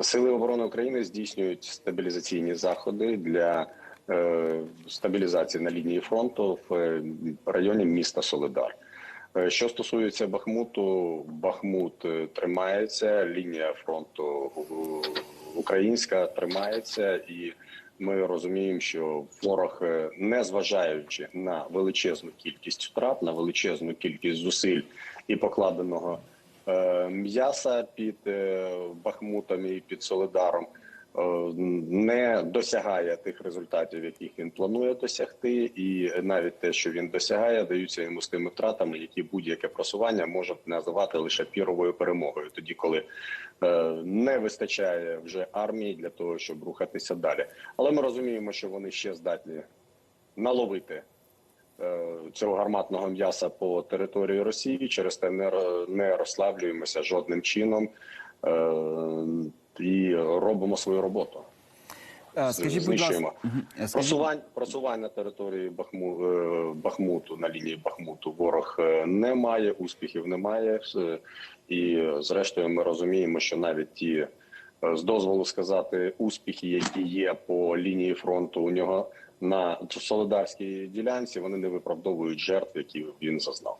Сили оборони України здійснюють стабілізаційні заходи для е, стабілізації на лінії фронту в е, районі міста Солидар. Е, Що стосується Бахмуту, Бахмут е, тримається, лінія фронту українська тримається, і ми розуміємо, що ворог, не зважаючи на величезну кількість втрат, на величезну кількість зусиль і покладеного м'яса під е, Бахмутом і під Солидаром, е, не досягає тих результатів, яких він планує досягти, і навіть те, що він досягає, даються йому з тими втратами, які будь-яке просування може називати лише піровою перемогою, тоді коли е, не вистачає вже армії для того, щоб рухатися далі. Але ми розуміємо, що вони ще здатні наловити е, цього гарматного м'яса по території Росії. Через те не, розслаблюємося жодним чином е, і робимо свою роботу. Е, Скажіть, будь ласка, Знищуємо. Е, Просувань, просувань на території Бахму, е, Бахмуту на лінії Бахмуту ворог е, не має, успіхів немає. Е, І е, зрештою ми розуміємо, що навіть ті е, з дозволу сказати успіхи, які є по лінії фронту у нього на солидарській ділянці, вони не виправдовують жертв, які він зазнав.